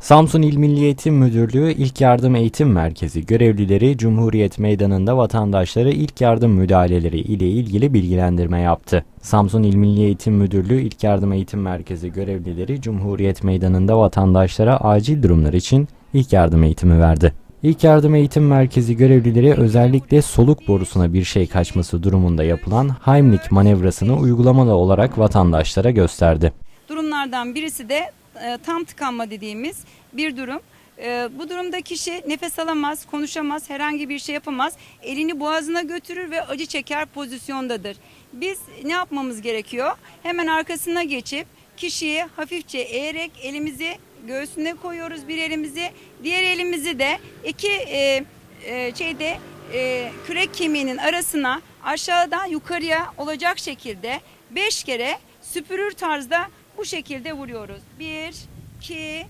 Samsun İl Milli Eğitim Müdürlüğü İlk Yardım Eğitim Merkezi görevlileri Cumhuriyet Meydanı'nda vatandaşlara ilk yardım müdahaleleri ile ilgili bilgilendirme yaptı. Samsun İl Milli Eğitim Müdürlüğü İlk Yardım Eğitim Merkezi görevlileri Cumhuriyet Meydanı'nda vatandaşlara acil durumlar için ilk yardım eğitimi verdi. İlk yardım eğitim merkezi görevlileri özellikle soluk borusuna bir şey kaçması durumunda yapılan Heimlich manevrasını uygulamalı olarak vatandaşlara gösterdi. Durumlardan birisi de e, tam tıkanma dediğimiz bir durum. E, bu durumda kişi nefes alamaz, konuşamaz, herhangi bir şey yapamaz. Elini boğazına götürür ve acı çeker pozisyondadır. Biz ne yapmamız gerekiyor? Hemen arkasına geçip kişiyi hafifçe eğerek elimizi göğsüne koyuyoruz bir elimizi. Diğer elimizi de iki e, e, şeyde e, kürek kemiğinin arasına aşağıdan yukarıya olacak şekilde beş kere süpürür tarzda bu şekilde vuruyoruz. 1, 2,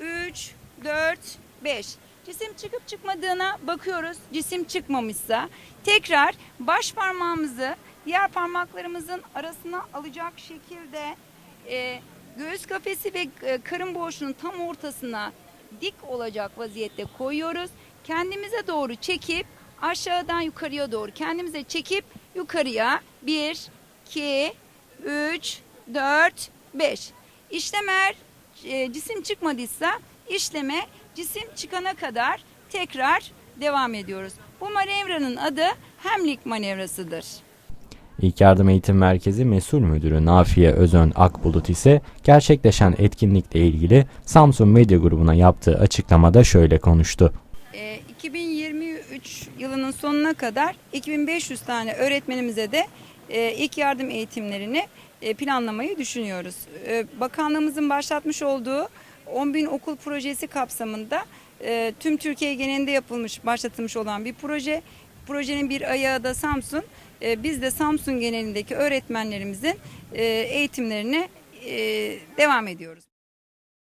3, 4, 5. Cisim çıkıp çıkmadığına bakıyoruz. Cisim çıkmamışsa tekrar baş parmağımızı diğer parmaklarımızın arasına alacak şekilde e, göğüs kafesi ve e, karın boşluğunun tam ortasına dik olacak vaziyette koyuyoruz. Kendimize doğru çekip aşağıdan yukarıya doğru kendimize çekip yukarıya 1, 2, 3, 4, 5. İşlem eğer e, cisim çıkmadıysa işleme cisim çıkana kadar tekrar devam ediyoruz. Bu manevranın adı Hemlik manevrasıdır. İlk Yardım Eğitim Merkezi Mesul Müdürü Nafiye Özön Akbulut ise gerçekleşen etkinlikle ilgili Samsun Medya Grubu'na yaptığı açıklamada şöyle konuştu. E, 2023 yılının sonuna kadar 2500 tane öğretmenimize de e, ilk yardım eğitimlerini planlamayı düşünüyoruz. E, Bakanlığımızın başlatmış olduğu 10.000 okul projesi kapsamında e, tüm Türkiye genelinde yapılmış, başlatılmış olan bir proje. Projenin bir ayağı da Samsun. E, Biz de Samsun genelindeki öğretmenlerimizin e, eğitimlerine e, devam ediyoruz.